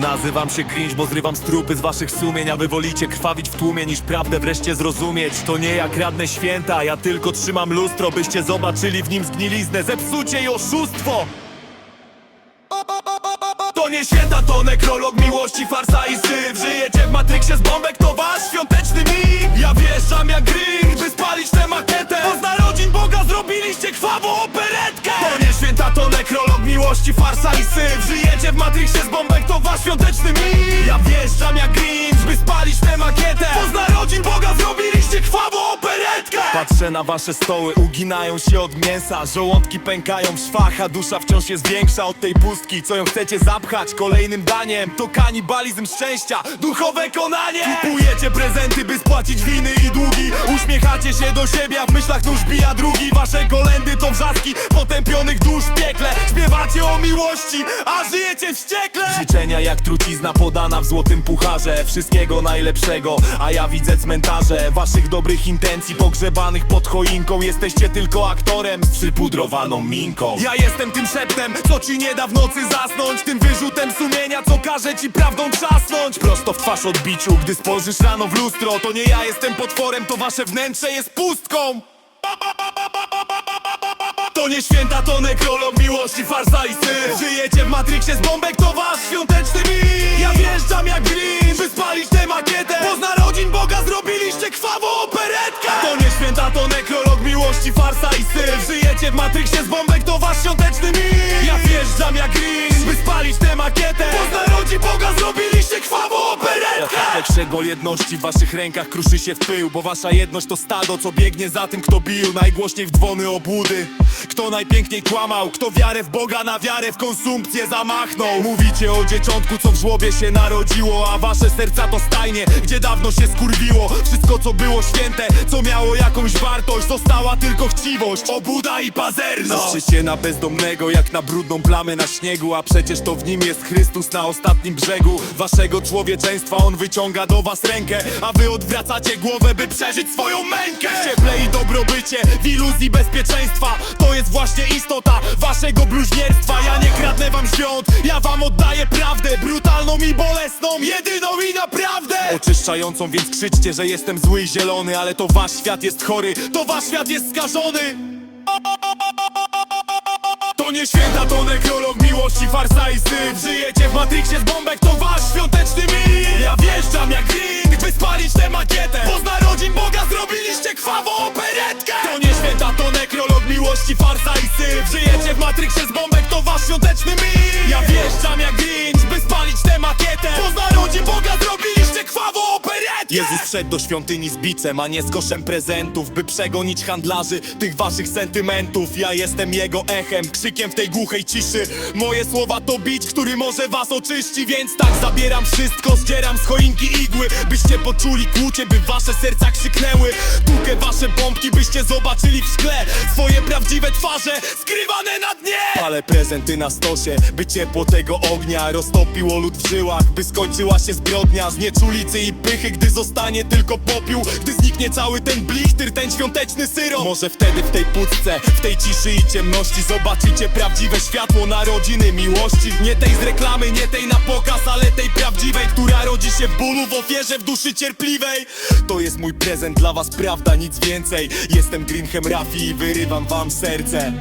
Nazywam się Grinch, bo zrywam strupy z waszych sumień A wy wolicie krwawić w tłumie niż prawdę wreszcie zrozumieć. To nie jak radne święta, ja tylko trzymam lustro Byście zobaczyli w nim zgniliznę, zepsucie i oszustwo! To nie święta, to nekrolog miłości, farsa i syf. Żyjecie w Matrixie z bombek, to wasz świąteczny mig Ja wjeżdżam jak Grinch, by spalić tę makietę. Bo z narodzin Boga zrobiliście krwawą operetkę. To nie święta, to nekrolog miłości, farsa i syf. Żyjecie w Matrixie z bombek, to wasz świąteczny mig Ja wjeżdżam jak Grinch, by spalić tę makietę. Bo z narodzin Boga zrobiliście krwawą operetkę. Patrzę na wasze stoły, uginają się od mięsa. Żołądki pękają w szwach, a dusza wciąż jest większa od tej pustki. Co ją chcecie zapchać kolejnym daniem? To kanibalizm szczęścia, duchowe konanie. Kupujecie prezenty, by spłacić winy i długi. Uśmiechacie się do siebie, a w myślach nóż bija drugi. Wasze kolendy to wrzaski potępionych dusz Śpiewacie o miłości, a żyjecie wściekle. Życzenia jak trucizna podana w złotym pucharze. Wszystkiego najlepszego, a ja widzę cmentarze. Waszych dobrych intencji pogrzebanych pod choinką. Jesteście tylko aktorem z przypudrowaną minką. Ja jestem tym szeptem, co ci nie da w nocy zasnąć. Tym wyrzutem sumienia, co każe ci prawdą trzasnąć. Prosto w twarz odbiciu, gdy spojrzysz rano w lustro. To nie ja jestem potworem, to wasze wnętrze jest pustką święta, to nekrolog miłości, farsa i syf Żyjecie w Matrixie z bombek, to wasz świąteczny mit. Ja wjeżdżam jak Green, by spalić tę makietę. Bo z narodzin Boga zrobiliście krwawą operetkę. To nie święta, to nekrolog miłości, farsa i syf Żyjecie w Matrixie z bombek, to wasz świąteczny mit. Ja wjeżdżam jak Green, by spalić tę makietę. Bo z narodzin Boga zrobiliście krwawą operetkę. Przegol jedności w waszych rękach kruszy się w pył Bo wasza jedność to stado, co biegnie za tym, kto bił Najgłośniej w dzwony obłudy. Kto najpiękniej kłamał, kto wiarę w Boga na wiarę w konsumpcję zamachnął. Mówicie o dzieciątku, co w żłobie się narodziło A wasze serca to stajnie, gdzie dawno się skurwiło. Wszystko co było święte, co miało jakąś wartość Została tylko chciwość, obuda i pazerność Patrzycie na bezdomnego jak na brudną plamę na śniegu A przecież to w nim jest Chrystus na ostatnim brzegu. Waszego człowieczeństwa on wyciąga do was rękę A wy odwracacie głowę, by przeżyć swoją mękę. Cieple i dobrobycie, w iluzji bezpieczeństwa To jest właśnie istota waszego bluźnierstwa. Ja nie kradnę wam świąt, ja wam oddaję prawdę Brutalną i bolesną, jedyną i naprawdę. Oczyszczającą, więc krzyczcie, że jestem zły i zielony Ale to wasz świat jest chory, to wasz świat jest skażony to nie święta, to nekrolog miłości, farsa i syf Żyjecie w Matrixie z bombek, to wasz świąteczny mit. Ja wjeżdżam jak Green, by spalić tę makietę. Bo z narodzin Boga zrobiliście krwawą operetkę. To nie święta, to nekrolog miłości, farsa i syf Żyjecie w Matrixie z bombek, Jezus wszedł do świątyni z bicem, a nie z koszem prezentów By przegonić handlarzy tych waszych sentymentów. Ja jestem jego echem, krzykiem w tej głuchej ciszy. Moje słowa to bić, który może was oczyści Więc tak zabieram wszystko, zdzieram z choinki igły Byście poczuli kłucie, by wasze serca krzyknęły. Tukę wasze bombki, byście zobaczyli w szkle prawdziwe twarze, skrywane na dnie. Ale prezenty na stosie, by ciepło tego ognia Roztopiło lód w żyłach, by skończyła się zbrodnia Znieczulicy i pychy, gdy zostanie tylko popiół Gdy zniknie cały ten blichtyr, ten świąteczny syrop. Może wtedy w tej pustce, w tej ciszy i ciemności Zobaczycie prawdziwe światło narodziny miłości. Nie tej z reklamy, nie tej na pokaz, ale tej prawdziwej Która rodzi się w bólu, w ofierze, w duszy cierpliwej. To jest mój prezent dla was, prawda, nic więcej. Jestem Greenhem Rafi i wyrywam wam serce.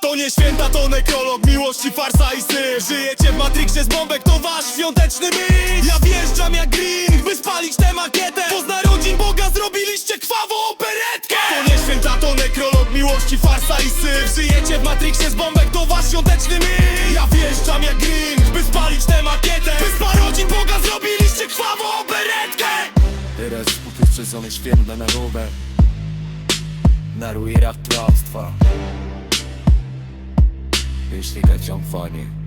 To nie święta, to nekrolog miłości, farsa i syf Żyjecie w Matrixie z bombek, to wasz świąteczny mit Ja wjeżdżam jak Green, by spalić tę makietę. Bo z narodzin Boga zrobiliście krwawą operetkę. To nie święta, to nekrolog miłości, farsa i syf Żyjecie w Matrixie z bombek, to wasz świąteczny mit Ja wjeżdżam jak Green, by spalić tę makietę. By z narodzin Boga zrobiliście krwawą operetkę. Teraz kupić przesony święta na głowę Na ruinach trwastwa Jeśli ciąg fani